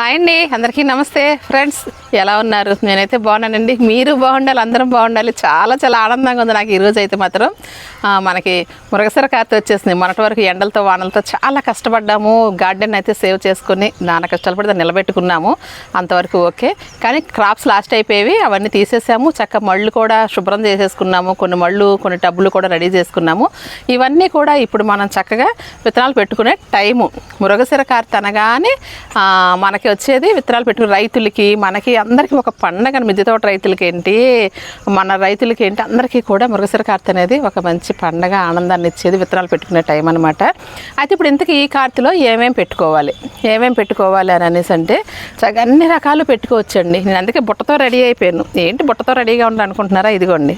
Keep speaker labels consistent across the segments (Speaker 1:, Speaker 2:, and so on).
Speaker 1: Hi అండి అందరికీ నమస్తే. ఫ్రెండ్స్ ఎలా ఉన్నారు? నేనైతే బాగున్నానండి. మీరు బాగుండాలి అందరం బాగుండాలి. చాలా చాలా ఆనందంగా ఉంది నాకు ఈరోజు అయితే మాత్రం. మనకి మురగసర కార్తె వచ్చేసింది. మొన్నటి వరకు ఎండలతో వానలతో చాలా కష్టపడ్డాము. గార్డెన్ అయితే సేవ్ చేసుకుని నాన్న కష్టాలు పడితే నిలబెట్టుకున్నాము. అంతవరకు ఓకే. కానీ క్రాప్స్ లాస్ట్ అయిపోయేవి. అవన్నీ తీసేసాము. చక్క మళ్ళు కూడా శుభ్రం చేసేసుకున్నాము. కొన్ని మళ్ళు కొన్ని టబ్బులు కూడా రెడీ చేసుకున్నాము. ఇవన్నీ కూడా ఇప్పుడు మనం చక్కగా విత్తనాలు పెట్టుకునే టైము. మురగసిర కార్తె అనగానే మనకి వచ్చేది విత్తనాలు పెట్టుకుని రైతులకి మనకి అందరికీ ఒక పండగ మిద్దె తోట రైతులకి ఏంటి మన రైతులకి ఏంటి అందరికీ కూడా మురగసిర కార్తె అనేది ఒక మంచి పండగ ఆనందాన్ని ఇచ్చేది విత్తనాలు పెట్టుకునే టైం అనమాట అయితే ఇప్పుడు ఇంతకీ ఈ కార్తెలో ఏమేమి పెట్టుకోవాలి? ఏమేమి పెట్టుకోవాలి అని అనేసి అంటే అన్ని రకాలు పెట్టుకోవచ్చండి. నేను అందుకే బుట్టతో రెడీ అయిపోయాను. ఏంటి బుట్టతో రెడీగా ఉండాలనుకుంటున్నారా? ఇదిగోండి.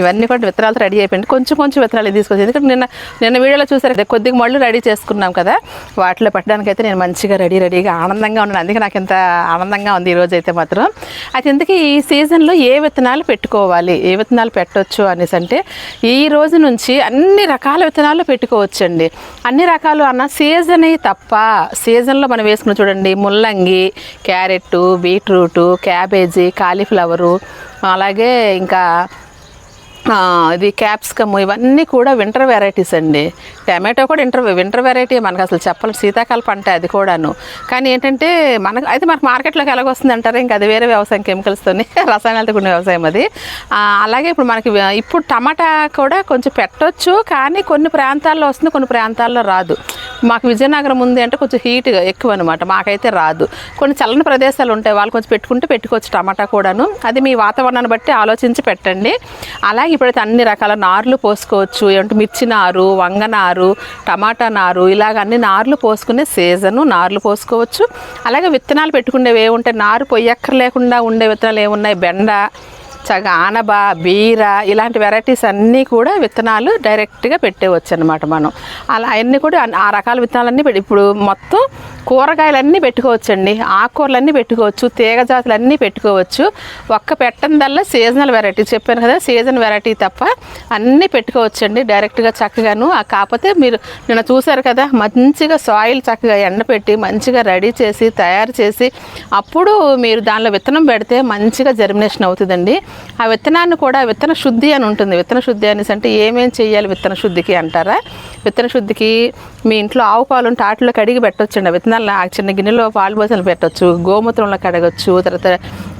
Speaker 1: ఇవన్నీ కూడా విత్తనాలతో రెడీ అయిపోయింది. కొంచెం కొంచెం విత్తనాలు తీసుకొచ్చి ఎందుకంటే నిన్న నిన్న వీడియోలో చూసారు కొద్దిగా మళ్ళీ రెడీ చేసుకున్నాం కదా వాటిలో పెట్టడానికైతే నేను మంచిగా రెడీ రెడీగా ఆనందంగా ఉన్నాను. అందుకే నాకు ఇంత ఆనందంగా ఉంది ఈరోజు అయితే మాత్రం. అయితే ఎందుకు ఈ సీజన్లో ఏ విత్తనాలు పెట్టుకోవాలి? ఏ విత్తనాలు పెట్టవచ్చు అనేసి అంటే ఈ రోజు నుంచి అన్ని రకాల విత్తనాలు పెట్టుకోవచ్చండి. అన్ని రకాలు అన్న సీజన్ తప్ప సీజన్లో మనం వేసుకుని చూడండి ముల్లంగి క్యారెట్ బీట్రూటు క్యాబేజీ కాలీఫ్లవరు అలాగే ఇంకా ఇది క్యాప్సికమ్ ఇవన్నీ కూడా వింటర్ వెరైటీస్ అండి. టమాటో కూడా ఇంటర్ వింటర్ వెరైటీ మనకు అసలు చెప్పాలి. శీతాకాల పంట అది కూడాను. కానీ ఏంటంటే మనకు అయితే మనకు మార్కెట్లోకి ఎలాగొస్తుంది అంటారు? ఇంకా అది వేరే వ్యవసాయం కెమికల్స్తోని రసాయనాలతో కూడిన వ్యవసాయం అది. అలాగే ఇప్పుడు మనకి ఇప్పుడు టమాటా కూడా కొంచెం పెట్టొచ్చు కానీ కొన్ని ప్రాంతాల్లో వస్తుంది కొన్ని ప్రాంతాల్లో రాదు. మాకు విజయనగరం ఉంది అంటే కొంచెం హీట్ ఎక్కువ అనమాట మాకైతే రాదు. కొన్ని చల్లని ప్రదేశాలు ఉంటాయి. వాళ్ళు కొంచెం పెట్టుకుంటే పెట్టుకోవచ్చు టమాటా కూడాను. అది మీ వాతావరణాన్ని బట్టి ఆలోచించి పెట్టండి. అలాగే ఇప్పుడైతే అన్ని రకాల నార్లు పోసుకోవచ్చు. ఏమంటే మిర్చి నారు వంగ నారు టమాటా నారు ఇలాగ అన్ని నార్లు పోసుకునే సీజను నారులు పోసుకోవచ్చు. అలాగే విత్తనాలు పెట్టుకునేవి ఏముంటాయి నారు పొయ్యక్కర్ లేకుండా ఉండే విత్తనాలు ఏమున్నాయి? బెండ చక్కగా ఆనబ బీర ఇలాంటి వెరైటీస్ అన్నీ కూడా విత్తనాలు డైరెక్ట్గా పెట్టేవచ్చు అనమాట మనం. అలా అవన్నీ కూడా ఆ రకాల విత్తనాలన్నీ పెట్టి ఇప్పుడు మొత్తం కూరగాయలన్నీ పెట్టుకోవచ్చండి ఆకుకూరలన్నీ పెట్టుకోవచ్చు తీగ జాతులన్నీ పెట్టుకోవచ్చు. ఒక్క పెట్టందల్లా సీజనల్ వెరైటీ చెప్పాను కదా సీజన్ వెరైటీ తప్ప అన్నీ పెట్టుకోవచ్చండి డైరెక్ట్గా చక్కగాను. ఆ కాకపోతే మీరు నిన్న చూసారు కదా మంచిగా సాయిల్ చక్కగా ఎండపెట్టి మంచిగా రెడీ చేసి తయారు చేసి అప్పుడు మీరు దానిలో విత్తనం పెడితే మంచిగా జర్మినేషన్ అవుతుందండి. ఆ విత్తనాన్ని కూడా విత్తన శుద్ధి అని ఉంటుంది. విత్తన శుద్ధి అనేసి అంటే ఏమేమి చేయాలి విత్తన శుద్ధికి అంటారా? విత్తన శుద్ధికి మీ ఇంట్లో ఆవు పాలు ఉంటే ఆటలో కడిగి పెట్టొచ్చండి. విత్తనాలు ఆ చిన్న గిన్నెలో పాలు పోసలు పెట్టొచ్చు గోమూత్రంలో కడగొచ్చు తర్వాత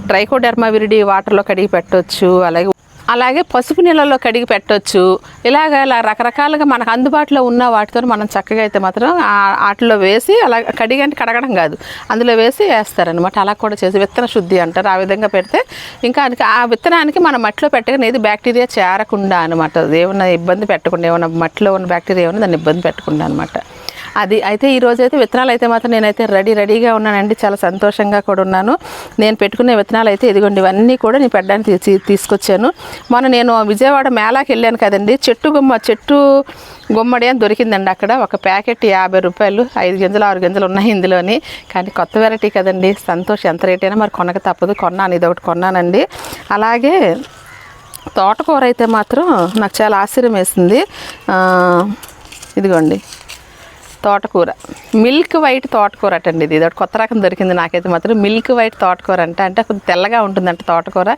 Speaker 1: ట్రైకోడర్మా విరిడి వాటర్లో కడిగి పెట్టొచ్చు అలాగే అలాగే పసుపు నీళ్ళలో కడిగి పెట్టొచ్చు. ఇలాగ ఇలా రకరకాలుగా మనకు అందుబాటులో ఉన్న వాటితో మనం చక్కగా అయితే మాత్రం వాటిలో వేసి అలా కడిగి అంటే కడగడం కాదు. అందులో వేసి వేస్తారనమాట అలా కూడా చేసి విత్తన శుద్ధి అంటారు. ఆ విధంగా పెడితే ఇంకా ఆ విత్తనానికి మనం మట్టిలో పెట్టగానే ఏది బ్యాక్టీరియా చేరకుండా అనమాట ఏమన్నా ఇబ్బంది పెట్టకుండా ఏమన్నా మట్టిలో ఉన్న బ్యాక్టీరియా ఏమన్నా దాన్ని ఇబ్బంది పెట్టకుండా అనమాట అది అయితే ఈ రోజు అయితే విత్తనాలు అయితే మాత్రం నేనైతే రెడీ రెడీగా ఉన్నానండి. చాలా సంతోషంగా కూడా ఉన్నాను. నేను పెట్టుకునే విత్తనాలు అయితే ఇదిగోండి ఇవన్నీ కూడా నేను పెట్టడానికి తీసుకొచ్చాను. మొన్న నేను విజయవాడ మేళాకి వెళ్ళాను కదండి. చెట్టు గుమ్మ చెట్టు గుమ్మడి అని దొరికిందండి అక్కడ. ఒక ప్యాకెట్ యాభై రూపాయలు ఐదు గింజలు ఆరు గింజలు ఉన్నాయి ఇందులోని. కానీ కొత్త వెరైటీ కదండి. సంతోషం ఎంత రేట్ అయినా మరి కొనక తప్పదు. కొన్నాను ఇది ఒకటి కొన్నానండి. అలాగే తోటకూర అయితే మాత్రం నాకు చాలా ఆశ్చర్యం వేసింది. ఇదిగోండి. తోటకూర. మిల్క్ వైట్ తోటకూర అటండి ఇది. ఇది ఒకటి కొత్త రకం దొరికింది నాకైతే మాత్రం. మిల్క్ వైట్ తోటకూర అంట అంటే కొంచెం తెల్లగా ఉంటుందంట తోటకూర.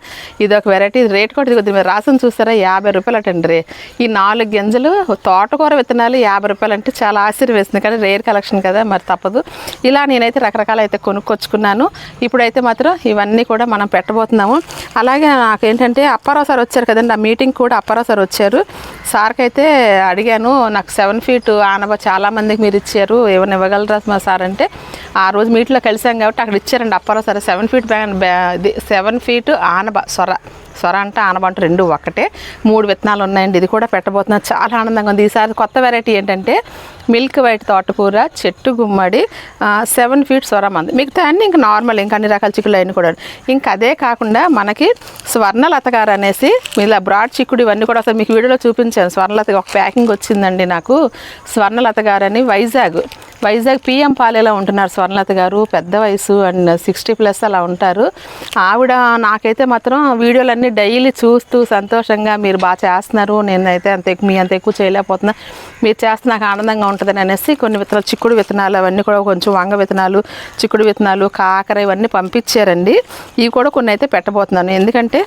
Speaker 1: ఇది ఒక వెరైటీ రేట్ కూడా ఇది కొద్దిగా మీరు రాసిన చూస్తారా యాభై రూపాయలు అటండి రే. ఈ నాలుగు గింజలు తోటకూర విత్తనాలు యాభై రూపాయలు అంటే చాలా ఆశ్చర్యం వేస్తుంది కానీ రేర్ కలెక్షన్ కదా మరి తప్పదు. ఇలా నేనైతే రకరకాలు అయితే కొనుక్కొచ్చుకున్నాను. ఇప్పుడైతే మాత్రం ఇవన్నీ కూడా మనం పెట్టబోతున్నాము. అలాగే నాకు ఏంటంటే అప్పారావు సార్ వచ్చారు కదండి ఆ మీటింగ్ కూడా అప్పారావు సార్ వచ్చారు. సార్కి అయితే అడిగాను నాకు సెవెన్ ఫీట్ ఆనబ చాలా మందికి మీరు ఇచ్చారు ఏమైనా ఇవ్వగలరా మా సార్? అంటే ఆ రోజు మీట్లో కలిసాం కాబట్టి అక్కడ ఇచ్చారండి అప్పారో సరే. సెవెన్ ఫీట్ బ్యాగ్ ఇది సెవెన్ ఫీట్ ఆనబ సొర. సొర అంటే ఆనబ అంటే రెండు ఒకటే మూడు విత్తనాలు ఉన్నాయండి. ఇది కూడా పెట్టబోతున్నాను చాలా ఆనందంగా ఉంది. ఈసారి కొత్త వెరైటీ ఏంటంటే మిల్క్ వైట్ తోటకూర చెట్టు గుమ్మడి సెవెన్ ఫీట్ సొర మంది. మిగతా అన్ని ఇంకా నార్మల్ ఇంకా అన్ని రకాల చిక్కులు అయిన కూడా. ఇంకా అదే కాకుండా మనకి స్వర్ణలత గారు అనేసి ఇలా బ్రాడ్ చిక్కుడు ఇవన్నీ కూడా అసలు మీకు వీడియోలో చూపించాను. స్వర్ణలత ఒక ప్యాకింగ్ వచ్చిందండి నాకు. స్వర్ణలత గారు అని వైజాగ్. వైజాగ్ పిఎం పాలేలో ఉంటున్నారు స్వర్ణలత గారు పెద్ద వయసు అండ్ సిక్స్టీ ప్లస్ అలా ఉంటారు. ఆవిడ నాకైతే మాత్రం వీడియోలన్నీ డైలీ చూస్తూ సంతోషంగా మీరు బాగా చేస్తున్నారు. నేనైతే అంత ఎక్కువ మీ అంత ఎక్కువ చేయలేకపోతున్నా. మీరు చేస్తే నాకు ఆనందంగా ఉంటుందని అనేసి కొన్ని విత్తనాలు చిక్కుడు విత్తనాలు అవన్నీ కూడా కొంచెం వంగ విత్తనాలు చిక్కుడు విత్తనాలు కాకర ఇవన్నీ పంపించారండి. ఇవి కూడా కొన్ని అయితే పెట్టబోతున్నాను. ఎందుకంటే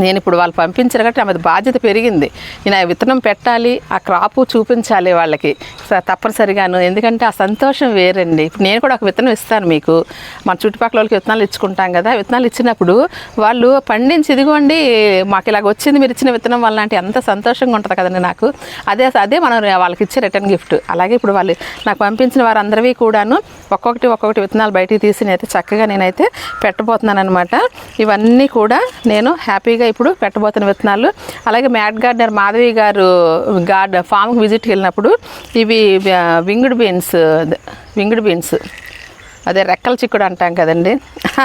Speaker 1: నేను ఇప్పుడు వాళ్ళు పంపించారు కాబట్టి ఆమె బాధ్యత పెరిగింది. నేను ఆ విత్తనం పెట్టాలి ఆ క్రాపు చూపించాలి వాళ్ళకి. స- తప్పనిసరిగాను ఎందుకంటే ఆ సంతోషం వేరండి. ఇప్పుడు నేను కూడా ఒక విత్తనం ఇస్తాను మీకు. మన చుట్టుపక్కల వాళ్ళకి విత్తనాలు ఇచ్చుకుంటాం కదా విత్తనాలు ఇచ్చినప్పుడు వాళ్ళు పండించి ఇదిగోండి మాకు ఇలాగ వచ్చింది మీరు ఇచ్చిన విత్తనం వల్ల అంటే ఎంత సంతోషంగా ఉంటుంది కదండి నాకు. అదే అదే మనం వాళ్ళకి ఇచ్చే రిటర్న్ గిఫ్ట్ అలాగే ఇప్పుడు వాళ్ళు నాకు పంపించిన వారందరివి కూడాను ఒక్కొక్కటి ఒక్కొక్కటి విత్తనాలు బయటికి తీసి నేనైతే చక్కగా నేనైతే పెట్టబోతున్నాను అనమాట ఇవన్నీ కూడా నేను హ్యాపీగా ఇప్పుడు పెట్టబోతున్న విత్తనాలు. అలాగే మ్యాట్ గార్డెనర్ మాధవి గారు గార్డ్ ఫామ్కి విజిట్కి వెళ్ళినప్పుడు ఇవి వింగ్డ్ బీన్స్ వింగ్డ్ బీన్స్ అదే రెక్కల చిక్కుడు అంటాం కదండి.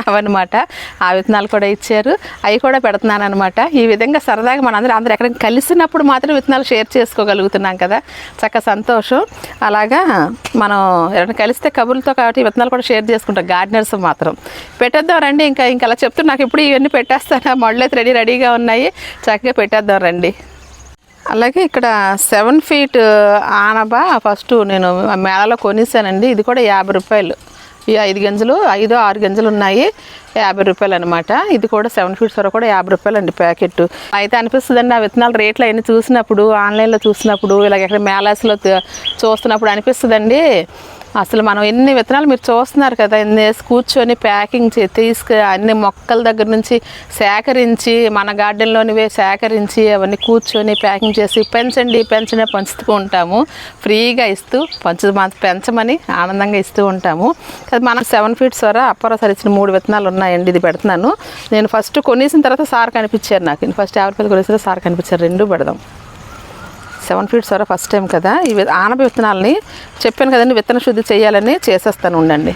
Speaker 1: అవన్నమాట. ఆ విత్తనాలు కూడా ఇచ్చారు. అవి కూడా పెడుతున్నాను అనమాట ఈ విధంగా సరదాగా మనందరం అందరూ ఎక్కడ కలిసినప్పుడు మాత్రం విత్తనాలు షేర్ చేసుకోగలుగుతున్నాం కదా. చక్క సంతోషం. అలాగా మనం ఎవరైనా కలిస్తే కబుర్లతో కాబట్టి విత్తనాలు కూడా షేర్ చేసుకుంటాం. గార్డెనర్స్ మాత్రం. పెట్టేద్దాం రండి. ఇంకా ఇంకా అలా చెప్తున్నా. నాకు ఇప్పుడు ఇవన్నీ పెట్టేస్తాను. మళ్ళీ రెడీ రెడీగా ఉన్నాయి. చక్కగా పెట్టేద్దాం రండి. అలాగే ఇక్కడ సెవెన్ ఫీట్ ఆనబా ఫస్ట్ నేను మేళలో కొనేసానండి. ఇది కూడా యాభై రూపాయలు. ఈ ఐదు గింజలు ఐదు ఆరు గింజలు ఉన్నాయి. యాభై రూపాయలు అనమాట ఇది కూడా సెవెన్ ఫీట్స్ వరకు కూడా యాభై రూపాయలు అండి ప్యాకెట్. అయితే అనిపిస్తుందండి ఆ విత్తనాలు రేట్లు అవన్నీ చూసినప్పుడు ఆన్లైన్లో చూసినప్పుడు ఇలాగ ఎక్కడ మేళాస్లో చూస్తున్నప్పుడు అనిపిస్తుందండి. అసలు మనం ఎన్ని విత్తనాలు మీరు చూస్తున్నారు కదా ఎన్ని వేసి కూర్చొని ప్యాకింగ్ చే తీసుకు అన్ని మొక్కల దగ్గర నుంచి సేకరించి మన గార్డెన్లోనివే సేకరించి అవన్నీ కూర్చొని ప్యాకింగ్ చేసి పెంచండి పెంచండి పంచుతూ ఉంటాము. ఫ్రీగా ఇస్తూ పంచు మా- పెంచమని ఆనందంగా ఇస్తూ ఉంటాము. అది మన సెవెన్ ఫీట్స్ వర అప్పర సరిచిన మూడు విత్తనాలు ఉన్నాయండి ఇది పెడుతున్నాను. నేను ఫస్ట్ కొనేసిన తర్వాత సార్ కనిపించారు నాకు. నేను ఫస్ట్ యాభై రూపాయలు కొనేసిన సార్ కనిపించారు రెండు పెడదాం. సెవెన్ ఫీట్స్ వరకు ఫస్ట్ టైం కదా. ఈ వి- ఆనప విత్తనాలని చెప్పాను కదండి విత్తన శుద్ధి చేయాలని చేసేస్తాను ఉండండి.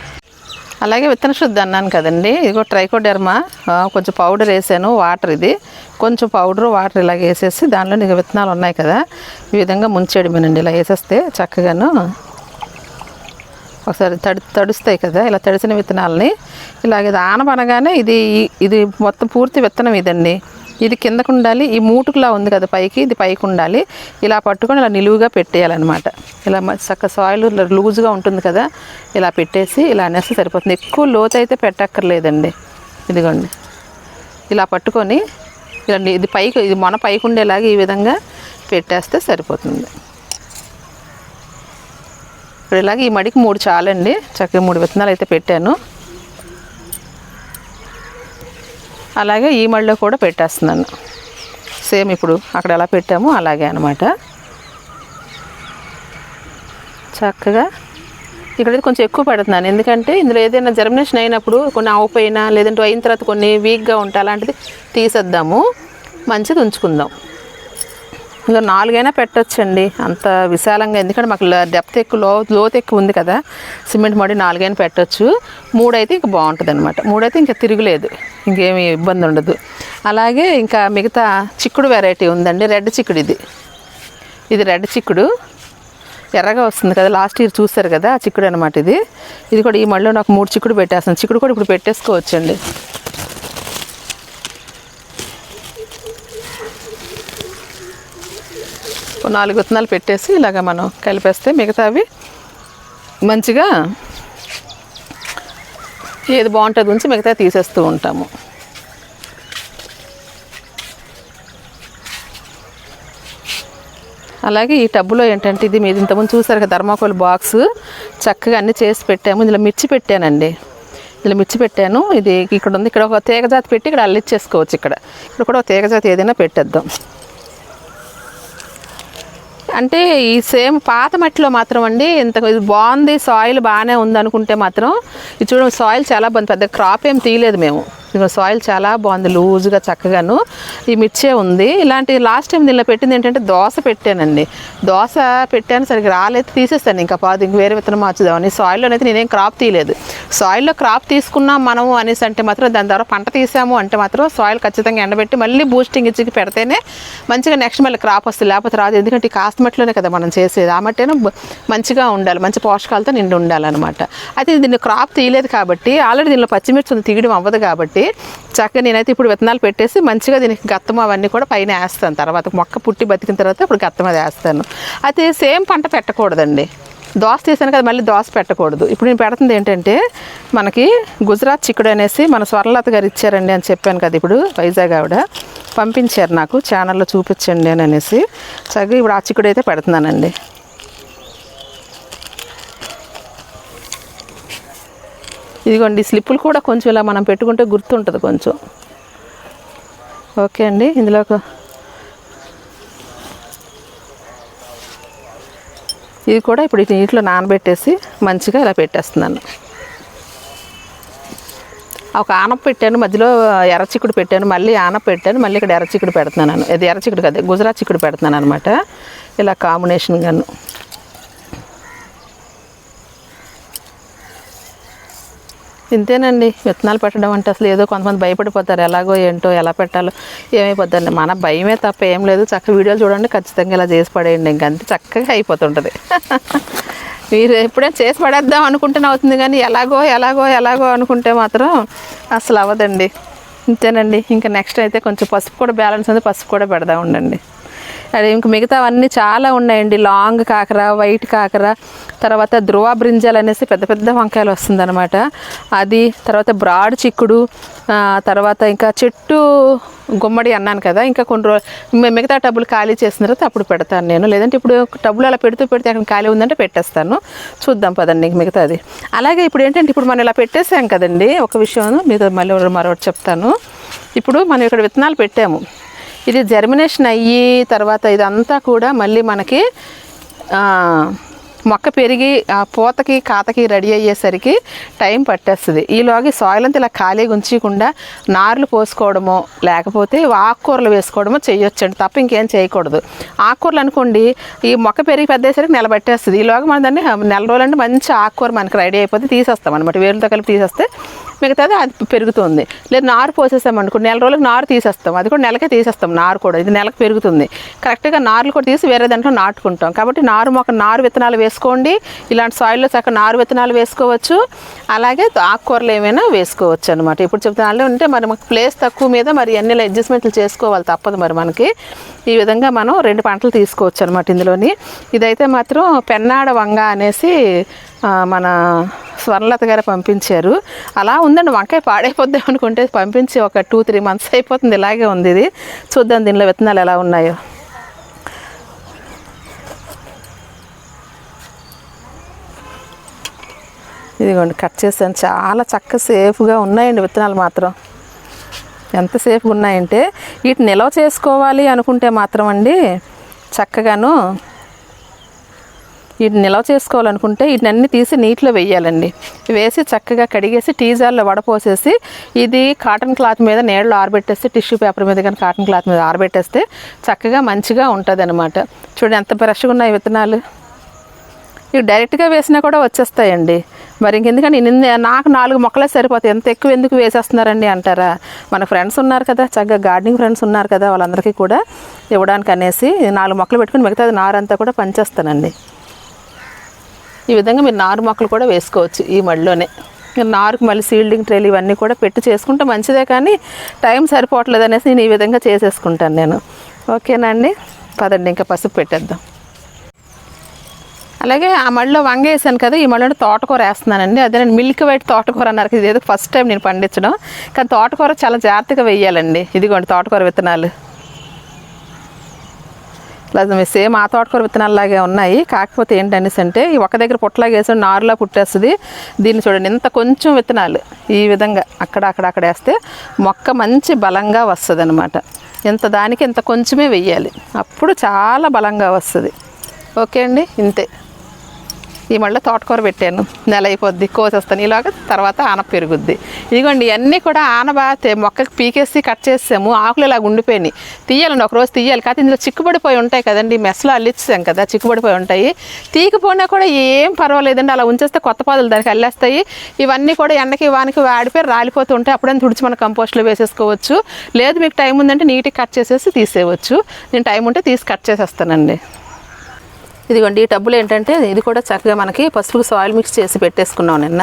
Speaker 1: అలాగే విత్తన శుద్ధి అన్నాను కదండి. ఇదిగో ట్రైకోడెర్మా. కొంచెం పౌడర్ వేసాను వాటర్ ఇది. కొంచెం పౌడర్ వాటర్ ఇలాగ వేసేసి దానిలో నీకు విత్తనాలు ఉన్నాయి కదా. ఈ విధంగా ముంచేయడమేనండి ఇలా వేసేస్తే చక్కగాను ఒకసారి తడి తడుస్తాయి కదా. ఇలా తడిసిన విత్తనాలని. ఇలాగ ఇది ఆనపనగానే ఇది ఇది మొత్తం పూర్తి విత్తనం ఇదండి. ఇది కిందకు ఉండాలి. ఈ మూటుకులా ఉంది కదా పైకి ఇది పైకి ఉండాలి. ఇలా పట్టుకొని ఇలా నిలువుగా పెట్టేయాలన్నమాట. ఇలా చక్క సాయిల్ లూజ్గా ఉంటుంది కదా ఇలా పెట్టేసి ఇలా అనేస్తే సరిపోతుంది. ఎక్కువ లోతు అయితే పెట్టక్కర్లేదండి. ఇదిగోండి. ఇలా పట్టుకొని ఇలా ఇది పైకి ఇది మొన పైకి ఉండేలాగా ఈ విధంగా పెట్టేస్తే సరిపోతుంది. ఇప్పుడు ఇలాగ ఈ మడికి మూడు చాలండి. చక్కగా మూడు విత్తనాలు అయితే పెట్టాను. అలాగే ఈ మళ్ళీ కూడా పెట్టేస్తున్నాను. సేమ్ ఇప్పుడు అక్కడ ఎలా పెట్టామో అలాగే అనమాట చక్కగా ఇక్కడ కొంచెం ఎక్కువ పెడుతున్నాను. ఎందుకంటే ఇందులో ఏదైనా జర్మినేషన్ అయినప్పుడు కొన్ని ఆవుపోయినా లేదంటే అయిన తర్వాత కొన్ని వీక్గా ఉంటాయి అలాంటిది తీసేద్దాము. మంచిది ఉంచుకుందాం. ఇందులో నాలుగైనా పెట్టొచ్చండి. అంత విశాలంగా ఎందుకంటే మాకు డెప్త్ ఎక్కువ లో లోతు ఎక్కువ ఉంది కదా. సిమెంట్ మడి నాలుగైనా పెట్టొచ్చు. మూడైతే ఇంకా బాగుంటుంది అనమాట మూడైతే ఇంకా తిరగలేదు. ఇంకేమి ఇబ్బంది ఉండదు. అలాగే ఇంకా మిగతా చిక్కుడు వెరైటీ ఉందండి. రెడ్ చిక్కుడు ఇది. ఇది రెడ్ చిక్కుడు. ఎర్రగా వస్తుంది కదా. లాస్ట్ ఇయర్ చూస్తారు కదా ఆ చిక్కుడు అనమాట ఇది. ఇది కూడా ఈ మళ్ళీ నాకు మూడు చిక్కుడు పెట్టేస్తాను. చిక్కుడు కూడా ఇప్పుడు పెట్టేసుకోవచ్చండి. నాలుగు విత్తనాలు పెట్టేసి ఇలాగ మనం కలిపేస్తే మిగతావి మంచిగా ఏది బాగుంటుంది ఉంచి మిగతా తీసేస్తూ ఉంటాము. అలాగే ఈ టబ్బులో ఏంటంటే ఇది మీరు ఇంతకుముందు చూసారు కదా ధర్మాకోల్ బాక్స్ చక్కగా అన్ని చేసి పెట్టాము. ఇందులో మిర్చి పెట్టానండి. ఇందులో మిర్చి పెట్టాను. ఇది ఇక్కడ ఉంది. ఇక్కడ ఒక తీగజాతి పెట్టి ఇక్కడ అల్లిచ్చేసుకోవచ్చు ఇక్కడ. ఇక్కడ కూడా ఒక తీగజాతి ఏదైనా పెట్టేద్దాం. అంటే ఈ సేమ్ పాత మట్టిలో మాత్రం అండి ఇంత ఇది బాగుంది సాయిల్ బాగానే ఉంది అనుకుంటే మాత్రం ఇది చూడండి సాయిల్ చాలా బాగుంది పెద్ద క్రాప్ ఏం తీయలేదు మేము. ఇదిగో సాయిల్ చాలా బాగుంది లూజ్గా చక్కగాను. ఈ మిర్చే ఉంది. ఇలాంటి లాస్ట్ టైం దీనిలో పెట్టింది ఏంటంటే దోశ పెట్టానండి. దోశ పెట్టాను సరిగ్గా రాలేదు తీసేస్తాను ఇంకా పాదు ఇంక వేరే విత్తనం మార్చుదామని. సాయిల్లో అయితే నేనేం క్రాప్ తీయలేదు. సాయిల్లో క్రాప్ తీసుకున్నాం మనము అనేసి అంటే మాత్రం దాని ద్వారా పంట తీసాము అంటే మాత్రం సాయిల్ ఖచ్చితంగా ఎండబెట్టి మళ్ళీ బూస్టింగ్ ఇచ్చి పెడితేనే మంచిగా నెక్స్ట్ మళ్ళీ క్రాప్ వస్తుంది. లేకపోతే రాదు. ఎందుకంటే కాస్త మట్టిలోనే కదా మనం చేసేది. ఆ మట్టేనే మంచిగా ఉండాలి. మంచి పోషకాలతో నిండి ఉండాలన్నమాట. అయితే దీన్ని క్రాప్ తీయలేదు కాబట్టి ఆల్రెడీ దీనిలో పచ్చిమిర్చి ఉంది తీయడం అవ్వదు కాబట్టి చక్కగా నేనైతే ఇప్పుడు విత్తనాలు పెట్టేసి మంచిగా దీనికి గత్తం అవన్నీ కూడా పైన వేస్తాను. తర్వాత మొక్క పుట్టి బతికిన తర్వాత ఇప్పుడు గత్తం అది వేస్తాను. అయితే సేమ్ పంట పెట్టకూడదండి. దోశ తీసాను కదా మళ్ళీ దోశ పెట్టకూడదు. ఇప్పుడు నేను పెడుతుంది ఏంటంటే మనకి గుజరాత్ చిక్కుడు అనేసి మన స్వర్ణలత గారు ఇచ్చారండి అని చెప్పాను కదా ఇప్పుడు వైజాగ్ ఆవిడ. పంపించారు నాకు ఛానల్లో చూపించండి అని అనేసి. చక్కగా ఇప్పుడు ఆ చిక్కుడు అయితే పెడుతున్నానండి. ఇదిగోండి స్లిప్పులు కూడా కొంచెం ఇలా మనం పెట్టుకుంటే గుర్తుంటుంది కొంచెం. ఓకే అండి ఇందులో ఒక ఇది కూడా ఇప్పుడు నీటిలో నానబెట్టేసి మంచిగా ఇలా పెట్టేస్తున్నాను. ఒక ఆనప పెట్టాను మధ్యలో ఎర్రచిక్కుడు పెట్టాను మళ్ళీ ఆనప పెట్టాను మళ్ళీ ఇక్కడ ఎర్రచిక్కుడు పెడుతున్నాను. ఇది ఎర్రచిక్కుడు కదా గుజరాత్ చిక్కుడు పెడుతున్నాను అనమాట ఇలా కాంబినేషన్ గాను. ఇంతేనండి. విత్తనాలు పెట్టడం అంటే అసలు ఏదో కొంతమంది భయపడిపోతారు. ఎలాగో ఏంటో ఎలా పెట్టాలో ఏమైపోద్దండి. మన భయమే తప్ప ఏం లేదు. చక్కగా వీడియోలు చూడండి. ఖచ్చితంగా ఇలా చేసి పడేయండి. ఇంకంతే చక్కగా అయిపోతుంటుంది. మీరు ఎప్పుడైనా చేసి పడేద్దాం అనుకుంటేనే అవుతుంది కానీ ఎలాగో ఎలాగో ఎలాగో అనుకుంటే మాత్రం అసలు అవ్వదండి. ఇంతేనండి. ఇంకా నెక్స్ట్ అయితే కొంచెం పసుపు కూడా బ్యాలెన్స్ ఉంది. పసుపు కూడా పెడదాం ఉండండి. అదే ఇంక మిగతావన్నీ చాలా ఉన్నాయండి. లాంగ్ కాకర వైట్ కాకర తర్వాత ధ్రువ బ్రింజాలు అనేసి పెద్ద పెద్ద వంకాయలు వస్తుందన్నమాట. అది తర్వాత బ్రాడ్ చిక్కుడు తర్వాత ఇంకా చెట్టు గుమ్మడి అన్నాను కదా ఇంకా కొన్ని రోజులు మిగతా టబ్బులు ఖాళీ చేసిన తర్వాత అప్పుడు పెడతాను నేను. లేదంటే ఇప్పుడు టబ్బులు అలా పెడుతూ పెడితే అక్కడ ఖాళీ ఉందంటే పెట్టేస్తాను. చూద్దాం పదండి మిగతా మిగతాది. అలాగే ఇప్పుడు ఏంటంటే ఇప్పుడు మనం ఇలా పెట్టేసాం కదండి ఒక విషయం మీతో మళ్ళీ మరొకటి చెప్తాను. ఇప్పుడు మనం ఇక్కడ విత్తనాలు పెట్టాము. ఇది జర్మినేషన్ అయ్యి తర్వాత ఇదంతా కూడా మళ్ళీ మనకి మొక్క పెరిగి ఆ పూతకి కాతకి రెడీ అయ్యేసరికి టైం పట్టేస్తుంది. ఈలోగా సాయిల్ అంతా ఇలా ఖాళీగా ఉంచకుండా నార్లు పోసుకోవడమో లేకపోతే ఆకుకూరలు వేసుకోవడమో చేయొచ్చండి తప్ప ఇంకేం చేయకూడదు. ఆకుకూరలు అనుకోండి ఈ మొక్క పెరిగి పెద్ద నిలబెట్టేస్తుంది ఈలోగా మన దాన్ని నెల రోజులంటే మంచి ఆకుకూర మనకి రెడీ అయిపోతే తీసేస్తాం అనమాట వేరుతో కలిపి తీసేస్తే మిగతాది అది పెరుగుతుంది. లేదు నారు పోసేసామనుకో నెల రోజులకు నారు తీసేస్తాం. అది కూడా నెలకే తీసేస్తాం నారు కూడా. ఇది నెలకు పెరుగుతుంది. కరెక్ట్గా నారులు కూడా తీసి వేరే దాంట్లో నాటుకుంటాం. కాబట్టి నారు మొక్క నారు విత్తనాలు వేసుకోండి. ఇలాంటి సాయిల్లో చక్కగా నారు విత్తనాలు వేసుకోవచ్చు. అలాగే ఆకుకూరలు ఏమైనా వేసుకోవచ్చు అనమాట ఇప్పుడు చెప్తున్నా ఉంటే మరి మాకు ప్లేస్ తక్కువ మీద మరి అన్ని అడ్జస్ట్మెంట్లు చేసుకోవాలి తప్పదు మరి మనకి. ఈ విధంగా మనం రెండు పంటలు తీసుకోవచ్చు అనమాట ఇందులోని. ఇదైతే మాత్రం పెన్నాడ వంగ అనేసి మన స్వర్ణలత గారు పంపించారు. అలా ఉందండి వంకాయ పాడైపోద్దాం అనుకుంటే పంపించి ఒక టూ త్రీ మంత్స్ అయిపోతుంది ఇలాగే ఉంది ఇది. చూద్దాం దీనిలో విత్తనాలు ఎలా ఉన్నాయో. ఇదిగోండి కట్ చేశాను. చాలా చక్క సేఫ్గా ఉన్నాయండి విత్తనాలు మాత్రం. ఎంత సేఫ్గా ఉన్నాయంటే వీటిని నిల్వ చేసుకోవాలి అనుకుంటే మాత్రం అండి చక్కగాను వీటిని నిల్వ చేసుకోవాలనుకుంటే వీటిని అన్నీ తీసి నీటిలో వేయాలండి. వేసి చక్కగా కడిగేసి టీజార్లో వడపోసేసి ఇది కాటన్ క్లాత్ మీద నీడలో ఆరబెట్టేస్తే టిష్యూ పేపర్ మీద కానీ కాటన్ క్లాత్ మీద ఆరబెట్టేస్తే చక్కగా మంచిగా ఉంటుంది అనమాట చూడండి ఎంత ఫ్రెష్గా ఉన్నాయి విత్తనాలు. ఇవి డైరెక్ట్గా వేసినా కూడా వచ్చేస్తాయండి. మరి ఇంకెందుకంటే నిన్న నాకు నాలుగు మొక్కలే సరిపోతాయి. ఎంత ఎక్కువ ఎందుకు వేసేస్తున్నారండి అంటారా? మన ఫ్రెండ్స్ ఉన్నారు కదా చక్కగా గార్డెనింగ్ ఫ్రెండ్స్ ఉన్నారు కదా వాళ్ళందరికీ కూడా ఇవ్వడానికి అనేసి నాలుగు మొక్కలు పెట్టుకుని మిగతాది నారంతా కూడా పనిచేస్తానండి ఈ విధంగా మీరు నారు మొక్కలు కూడా వేసుకోవచ్చు ఈ మడిలోనే. నారుకు మళ్ళీ సీల్డింగ్ ట్రైల్ ఇవన్నీ కూడా పెట్టి చేసుకుంటే మంచిదే కానీ టైం సరిపోవట్లేదు అనేసి నేను ఈ విధంగా చేసేసుకుంటాను నేను. ఓకేనా అండి? పదండి ఇంకా పసుపు పెట్టేద్దాం. అలాగే ఆ మడిలో వంగ వేసాను కదా ఈ మళ్ళీ తోటకూర వేస్తున్నానండి. అదే నేను మిల్క్ వైట్ తోటకూర అన్నారు ఇది ఏదో ఫస్ట్ టైం నేను పండించడం. కానీ తోటకూర చాలా జాగ్రత్తగా వేయాలండి. ఇదిగోండి తోటకూర విత్తనాలు. లేదా సేమ్ ఆ తోటకూర విత్తనాలలాగే ఉన్నాయి. కాకపోతే ఏంటనేసి అంటే ఈ ఒక దగ్గర పుట్టలాగా వేసి నారులా పుట్టేస్తుంది. దీన్ని చూడండి ఇంత కొంచెం విత్తనాలు ఈ విధంగా అక్కడ అక్కడ అక్కడ వేస్తే మొక్క మంచి బలంగా వస్తుంది అనమాట ఇంత దానికి ఇంత కొంచెమే వెయ్యాలి. అప్పుడు చాలా బలంగా వస్తుంది. ఓకే అండి ఇంతే. ఈ మళ్ళీ తోటకూర పెట్టాను. నెల అయిపోద్ది కోసేస్తాను. ఇలాగ తర్వాత ఆన పెరుగుద్ది. ఇదిగోండి ఇవన్నీ కూడా ఆనబాతే మొక్కకి పీకేసి కట్ చేసాము ఆకులు ఇలా ఉండిపోయినాయి. తీయాలండి ఒకరోజు తీయాలి. కాకపోతే ఇందులో చిక్కుబడిపోయి ఉంటాయి కదండి. మెస్లో అల్లిచ్చాం కదా చిక్కుబడిపోయి ఉంటాయి. తీకపోయినా కూడా ఏం పర్వాలేదండి. అలా ఉంచేస్తే కొత్త పాదులు దానికి అల్లేస్తాయి. ఇవన్నీ కూడా ఎండకి వానికి వాడిపోయి రాలిపోతూ ఉంటాయి అప్పుడైనా తుడిచి మన కంపోస్ట్లో వేసేసుకోవచ్చు. లేదు మీకు టైం ఉందంటే నీట్గా కట్ చేసేసి తీసేయవచ్చు. నేను టైం ఉంటే తీసి కట్ చేసేస్తానండి. ఇదిగోండి ఈ టబ్బులు ఏంటంటే ఇది కూడా చక్కగా మనకి పసుపు సాయిల్ మిక్స్ చేసి పెట్టేసుకున్నాం నిన్న.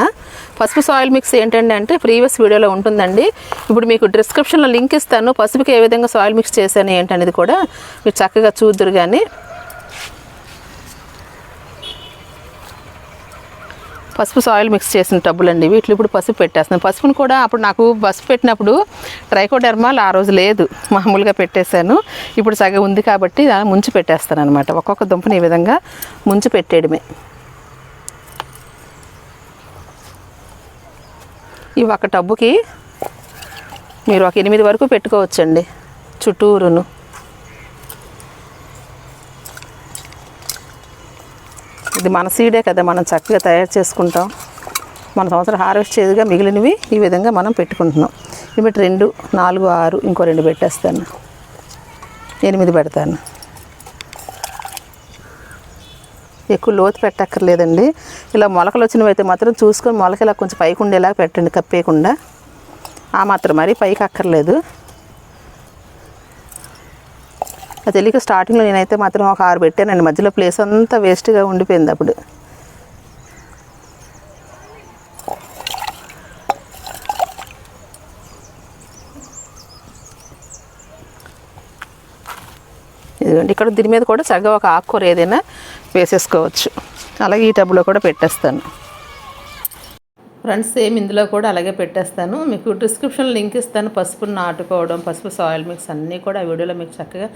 Speaker 1: పసుపు సాయిల్ మిక్స్ ఏంటంటే అంటే ప్రీవియస్ వీడియోలో ఉంటుందండి. ఇప్పుడు మీకు డిస్క్రిప్షన్లో లింక్ ఇస్తాను. పసుపుకి ఏ విధంగా సాయిల్ మిక్స్ చేశాను ఏంటనేది కూడా మీరు చక్కగా చూద్దరు కానీ పసుపు సాయిల్ మిక్స్ చేసిన టబ్బులు అండి వీటిలో ఇప్పుడు పసుపు పెట్టేస్తాను పసుపును కూడా అప్పుడు నాకు పసుపు పెట్టినప్పుడు ట్రైకోడర్మాల్ ఆ రోజు లేదు. మామూలుగా పెట్టేశాను. ఇప్పుడు సగం ఉంది కాబట్టి ఇలా ముంచి పెట్టేస్తాను అనమాట ఒక్కొక్క దుంపని ఈ విధంగా ముంచి పెట్టేయడమే. ఈ ఒక టబ్బుకి మీరు ఒక ఎనిమిది వరకు పెట్టుకోవచ్చండి. చుట్టూరును. ఇది మన సీడే కదా మనం చక్కగా తయారు చేసుకుంటాం. మన సంవత్సరం హార్వెస్ట్ చేయదుగా మిగిలినవి ఈ విధంగా మనం పెట్టుకుంటున్నాం. ఇవి రెండు నాలుగు ఆరు ఇంకో రెండు పెట్టేస్తాను. ఎనిమిది పెడతాను. ఎక్కువ లోతు పెట్టక్కర్లేదండి. ఇలా మొలకలు వచ్చినవి అయితే మాత్రం చూసుకొని మొలక ఇలా కొంచెం పైకి ఉండేలాగా పెట్టండి కప్పేయకుండా. ఆ మాత్రం మరి పైకి అక్కర్లేదు. అది తెలియక స్టార్టింగ్లో నేనైతే మాత్రం ఒక ఆరు పెట్టానండి. మధ్యలో ప్లేస్ అంతా వేస్ట్గా ఉండిపోయింది అప్పుడు. ఇదిగోండి ఇక్కడ దీని మీద కూడా చక్కగా ఒక ఆకుకూర ఏదైనా వేసేసుకోవచ్చు. అలాగే ఈ టబ్లో కూడా పెట్టేస్తాను. ఫ్రెండ్స్ సేమ్ ఇందులో కూడా అలాగే పెట్టేస్తాను. మీకు డిస్క్రిప్షన్ లింక్ ఇస్తాను. పసుపు నాటుకోవడం పసుపు సాయిల్ మిక్స్ అన్నీ కూడా ఆ వీడియోలో మీకు చక్కగా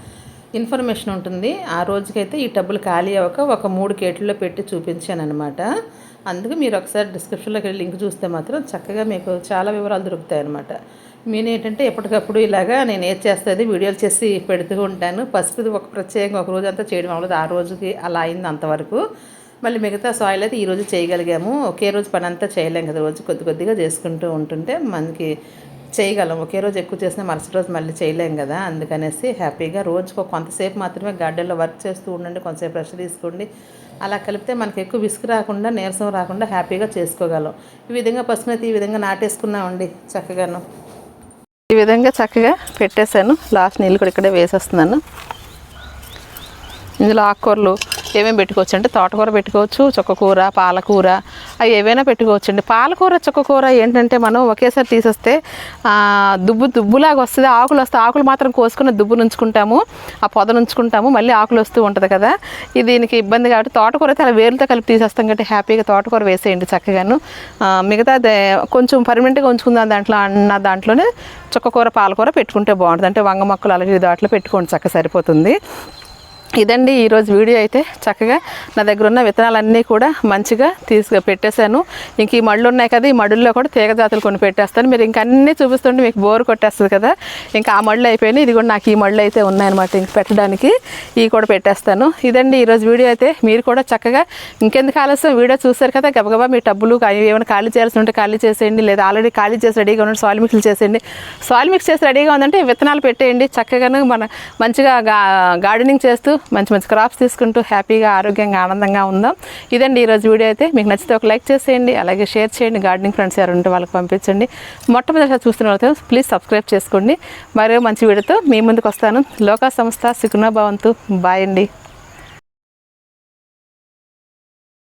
Speaker 1: ఇన్ఫర్మేషన్ ఉంటుంది. ఆ రోజుకైతే ఈ టబ్బులు ఖాళీ అవ్వక ఒక మూడు కేట్లలో పెట్టి చూపించాను అనమాట అందుకు మీరు ఒకసారి డిస్క్రిప్షన్లోకి వెళ్ళి లింక్ చూస్తే మాత్రం చక్కగా మీకు చాలా వివరాలు దొరుకుతాయి అనమాట నేను ఏంటంటే ఎప్పటికప్పుడు ఇలాగా నేను ఏది చేస్తుంది వీడియోలు చేసి పెడుతూ ఉంటాను. పసుపుది ఒక ప్రత్యేకంగా ఒక రోజు అంతా చేయడం అవ్వదు. ఆ రోజుకి అలా అయింది అంతవరకు. మళ్ళీ మిగతా సాయిల్ అయితే ఈరోజు చేయగలిగాము. ఒకే రోజు పని అంతా చేయలేం కదా రోజు కొద్ది కొద్దిగా చేసుకుంటూ ఉంటుంటే మనకి చేయగలం. ఒకే రోజు ఎక్కువ చేసినా మరుసటి రోజు మళ్ళీ చేయలేం కదా. అందుకనేసి హ్యాపీగా రోజుకు కొంతసేపు మాత్రమే గార్డెన్లో వర్క్ చేస్తూ ఉండండి కొంతసేపు రెస్ట్ తీసుకోండి. అలా కలిపితే మనకి ఎక్కువ విసుగు రాకుండా నీరసం రాకుండా హ్యాపీగా చేసుకోగలం. ఈ విధంగా పసుపు ఈ విధంగా నాటేసుకున్నామండి చక్కగాను. ఈ విధంగా చక్కగా పెట్టేశాను. లాస్ట్ నీళ్ళు కూడా ఇక్కడే వేసేస్తున్నాను. ఇందులో ఆకుకూరలు ఏమేమి పెట్టుకోవచ్చు అంటే తోటకూర పెట్టుకోవచ్చు చుక్కకూర పాలకూర అవి ఏవైనా పెట్టుకోవచ్చు అండి పాలకూర చుక్కకూర ఏంటంటే మనం ఒకేసారి తీసేస్తే దుబ్బు దుబ్బులాగా వస్తుంది. ఆకులు వస్తే ఆకులు మాత్రం కోసుకున్న దుబ్బు నుంచుకుంటాము ఆ పొద నుంచుకుంటాము మళ్ళీ ఆకులు వస్తూ ఉంటుంది కదా. ఇది దీనికి ఇబ్బంది కాబట్టి తోటకూర అయితే అలా వేరులతో కలిపి తీసేస్తాం కాబట్టి హ్యాపీగా తోటకూర వేసేయండి చక్కగాను. మిగతా కొంచెం పర్మనెంట్గా ఉంచుకుందాం దాంట్లో అన్న దాంట్లోనే చుక్కకూర పాలకూర పెట్టుకుంటే బాగుంటుంది. అంటే వంగ మొక్కలు అలాగే దాంట్లో పెట్టుకోండి చక్క సరిపోతుంది. ఇదండి ఈరోజు వీడియో అయితే చక్కగా నా దగ్గర ఉన్న విత్తనాలన్నీ కూడా మంచిగా తీసుకు పెట్టేశాను. ఇంక ఈ మళ్ళు ఉన్నాయి కదా ఈ మడుల్లో కూడా తీగ జాతులు కొన్ని పెట్టేస్తాను. మీరు ఇంక అన్నీ చూపిస్తుంటే మీకు బోర్ కొట్టేస్తుంది కదా. ఇంకా ఆ మళ్ళు అయిపోయినాయి. ఇది కూడా నాకు ఈ మళ్ళు అయితే ఉన్నాయన్నమాట ఇంక పెట్టడానికి. ఇవి కూడా పెట్టేస్తాను. ఇదండి ఈరోజు వీడియో అయితే. మీరు కూడా చక్కగా ఇంకెందుకు ఆలస్యం? వీడియో చూసారు కదా గబగబా మీ డబ్బులు కానీ ఏమైనా ఖాళీ చేయాల్సి ఉంటే ఖాళీ చేసేయండి. లేదా ఆల్రెడీ ఖాళీ చేసి రెడీగా ఉండండి సాయిల్ మిక్స్లు చేసేయండి. సాయిల్ మిక్స్ చేసి రెడీగా ఉందంటే విత్తనాలు పెట్టేయండి. చక్కగాను మన మంచిగా గార్డెనింగ్ చేస్తూ మంచి మంచి క్రాప్స్ తీసుకుంటూ హ్యాపీగా ఆరోగ్యంగా ఆనందంగా ఉందాం. ఇదండి ఈరోజు వీడియో అయితే. మీకు నచ్చితే ఒక లైక్ చేసేయండి అలాగే షేర్ చేయండి గార్డెనింగ్ ఫ్రెండ్స్ ఎవరు ఉంటే వాళ్ళకి పంపించండి. మొట్టమొదటిసారి చూస్తున్న వాళ్ళతో ప్లీజ్ సబ్స్క్రైబ్ చేసుకోండి. మరో మంచి వీడియోతో మీ ముందుకు వస్తాను. లోకా సంస్థ సుఖనా భవంతు. బాయ్ అండి.